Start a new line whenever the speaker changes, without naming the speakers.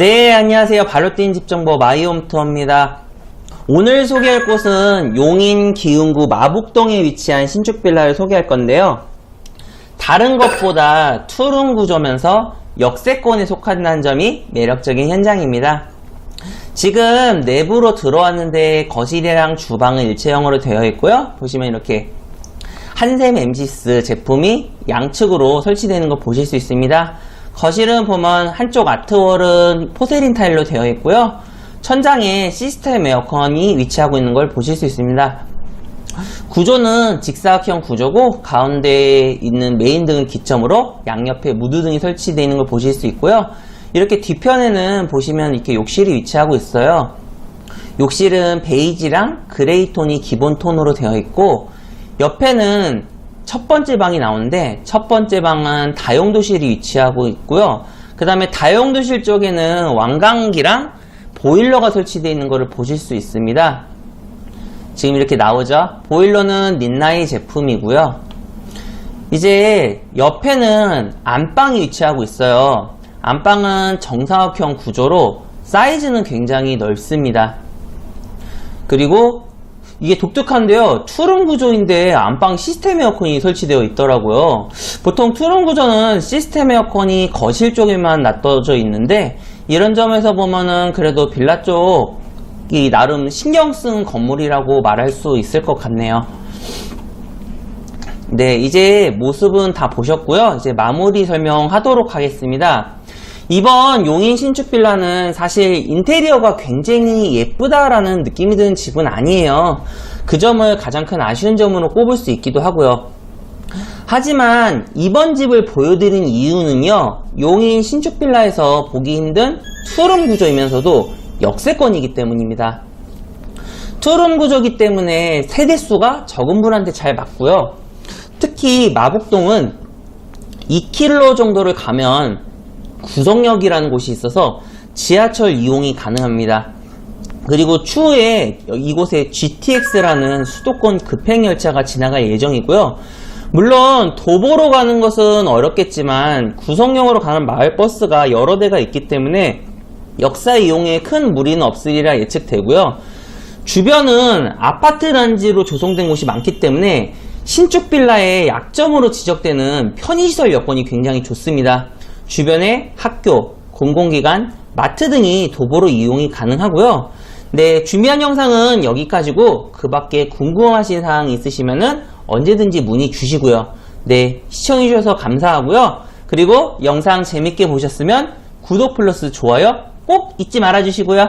안녕하세요. 발로 뛴 집정보 마이홈투어입니다. 오늘 소개할 곳은 용인 기흥구 마북동에 위치한 신축 빌라를 소개할 건데요. 다른 것보다 투룸 구조면서 역세권에 속한다는 점이 매력적인 현장입니다. 지금 내부로 들어왔는데 거실이랑 주방은 일체형으로 되어 있고요. 보시면 이렇게 한샘 MC스 제품이 양측으로 설치되는 거 보실 수 있습니다. 거실은 보면 한쪽 아트월은 포세린 타일로 되어 있고요. 천장에 시스템 에어컨이 위치하고 있는 걸 보실 수 있습니다. 구조는 직사각형 구조고 가운데에 있는 메인 등을 기점으로 양옆에 무드등이 설치되어 있는 걸 보실 수 있고요. 이렇게 뒤편에는 보시면 이렇게 욕실이 위치하고 있어요. 욕실은 베이지랑 그레이 톤이 기본 톤으로 되어 있고 옆에는 첫 번째 방이 나오는데 첫 번째 방은 다용도실이 위치하고 있고요. 그 다음에 다용도실 쪽에는 왕강기랑 보일러가 설치되어 있는 것을 보실 수 있습니다. 지금 이렇게 나오죠? 보일러는 린나이 제품이고요. 이제 옆에는 안방이 위치하고 있어요. 안방은 정사각형 구조로 사이즈는 굉장히 넓습니다. 그리고 이게 독특한데요. 투룸 구조인데 안방 시스템 에어컨이 설치되어 있더라고요. 보통 투룸 구조는 시스템 에어컨이 거실 쪽에만 놔둬져 있는데 이런 점에서 보면은 그래도 빌라 쪽이 나름 신경 쓴 건물이라고 말할 수 있을 것 같네요. 네, 이제 모습은 다 보셨고요. 이제 마무리 설명하도록 하겠습니다. 이번 용인 신축 빌라는 사실 인테리어가 굉장히 예쁘다라는 느낌이 드는 집은 아니에요. 그 점을 가장 큰 아쉬운 점으로 꼽을 수 있기도 하고요. 하지만 이번 집을 보여드린 이유는요. 용인 신축 빌라에서 보기 힘든 투룸 구조이면서도 역세권이기 때문입니다. 투룸 구조이기 때문에 세대수가 적은 분한테 잘 맞고요. 특히 마북동은 2km 정도를 가면 구성역이라는 곳이 있어서 지하철 이용이 가능합니다. 그리고 추후에 이곳에 GTX라는 수도권 급행열차가 지나갈 예정이고요. 물론 도보로 가는 것은 어렵겠지만 구성역으로 가는 마을버스가 여러 대가 있기 때문에 역사 이용에 큰 무리는 없으리라 예측되고요. 주변은 아파트 단지로 조성된 곳이 많기 때문에 신축 빌라의 약점으로 지적되는 편의시설 여건이 굉장히 좋습니다. 주변에 학교, 공공기관, 마트 등이 도보로 이용이 가능하고요. 네, 준비한 영상은 여기까지고 그 밖에 궁금하신 사항 있으시면 언제든지 문의 주시고요. 네, 시청해주셔서 감사하고요. 그리고 영상 재밌게 보셨으면 구독 플러스 좋아요 꼭 잊지 말아주시고요.